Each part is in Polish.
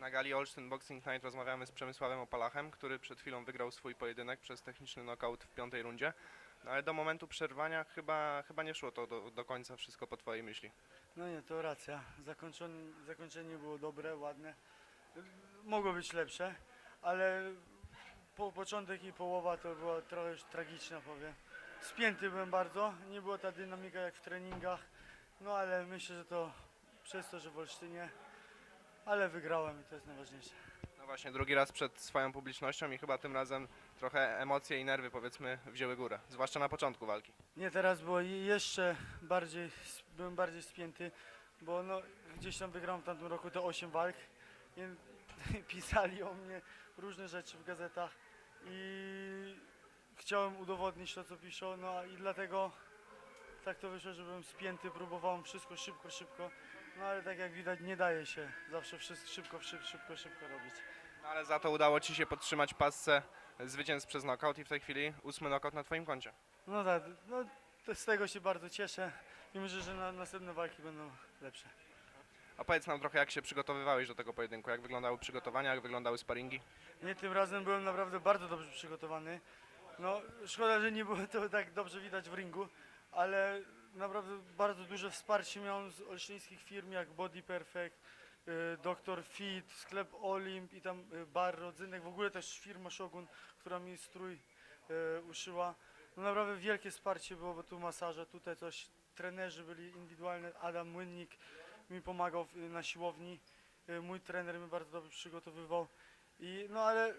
Na gali Olsztyn Boxing Night rozmawiamy z Przemysławem Opalachem, który przed chwilą wygrał swój pojedynek przez techniczny knockout w piątej rundzie. No ale do momentu przerwania chyba, chyba nie szło to do, do końca wszystko po twojej myśli. No nie, to racja. Zakończenie, zakończenie było dobre, ładne. Mogło być lepsze, ale po, początek i połowa to była trochę już tragiczna, powiem. Spięty byłem bardzo, nie była ta dynamika jak w treningach, no ale myślę, że to przez to, że w Olsztynie, ale wygrałem i to jest najważniejsze. No właśnie, drugi raz przed swoją publicznością i chyba tym razem trochę emocje i nerwy powiedzmy wzięły górę, zwłaszcza na początku walki. Nie, teraz było je- jeszcze bardziej, byłem bardziej spięty, bo no, gdzieś tam wygrałem w tamtym roku te 8 walk i pisali o mnie różne rzeczy w gazetach i chciałem udowodnić to, co piszą, no i dlatego tak to wyszło, że byłem spięty, próbowałem wszystko szybko, szybko, no ale tak jak widać nie daje się zawsze wszystko szybko, szybko, szybko, szybko robić. No, ale za to udało ci się podtrzymać pasce zwycięstw przez knockout i w tej chwili ósmy knockout na twoim koncie. No tak, no to z tego się bardzo cieszę i myślę, że na, następne walki będą lepsze. Opowiedz nam trochę jak się przygotowywałeś do tego pojedynku, jak wyglądały przygotowania, jak wyglądały sparingi. Nie, tym razem byłem naprawdę bardzo dobrze przygotowany. No, szkoda, że nie było to tak dobrze widać w ringu, ale naprawdę bardzo duże wsparcie miałem z olsztyńskich firm jak Body Perfect, y, Dr. Fit, sklep Olimp i tam y, bar Rodzynek, w ogóle też firma Shogun, która mi strój y, uszyła. No naprawdę wielkie wsparcie było, bo tu masaże, tutaj coś, trenerzy byli indywidualne, Adam Młynnik mi pomagał na siłowni, mój trener mnie bardzo dobrze przygotowywał. I, no ale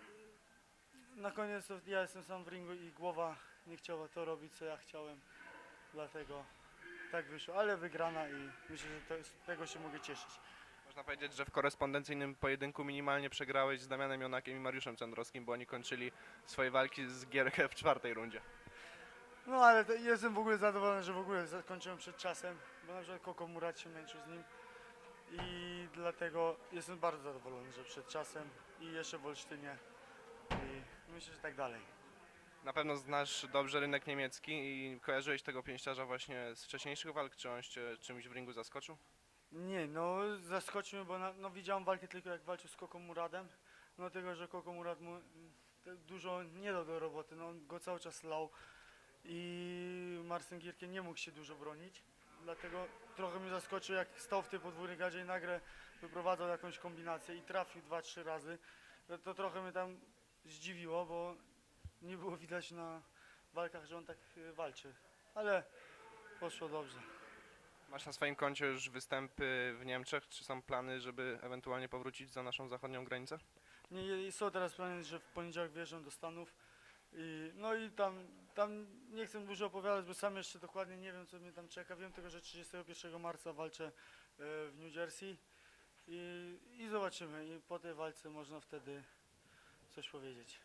na koniec ja jestem sam w ringu i głowa nie chciała to robić, co ja chciałem. Dlatego tak wyszło, ale wygrana i myślę, że to, z tego się mogę cieszyć. Można powiedzieć, że w korespondencyjnym pojedynku minimalnie przegrałeś z Damianem Jonakiem i Mariuszem Cendrowskim, bo oni kończyli swoje walki z Gierkę w czwartej rundzie. No ale to jestem w ogóle zadowolony, że w ogóle zakończyłem przed czasem, bo na przykład Koko Murat się męczył z nim i dlatego jestem bardzo zadowolony, że przed czasem i jeszcze w Olsztynie i myślę, że tak dalej. Na pewno znasz dobrze rynek niemiecki i kojarzyłeś tego pięściarza właśnie z wcześniejszych walk, czy on cię czymś w ringu zaskoczył? Nie, no zaskoczył mnie, bo na, no, widziałem walkę tylko jak walczył z Koko Muradem. No tego, że Koko Murad mu dużo nie dał do roboty, no on go cały czas lał i Marcin Gierkie nie mógł się dużo bronić. Dlatego trochę mnie zaskoczył, jak stał w tej podwójnej gadzie i nagle wyprowadzał jakąś kombinację i trafił dwa, trzy razy. To, to trochę mnie tam zdziwiło, bo nie było widać na walkach, że on tak y, walczy. Ale poszło dobrze. Masz na swoim koncie już występy w Niemczech, czy są plany, żeby ewentualnie powrócić za naszą zachodnią granicę? Nie, są teraz plany, że w poniedziałek wjeżdżam do Stanów. I, no i tam, tam nie chcę dużo opowiadać, bo sam jeszcze dokładnie nie wiem, co mnie tam czeka. Wiem tylko, że 31 marca walczę e, w New Jersey i, i zobaczymy. I po tej walce można wtedy coś powiedzieć.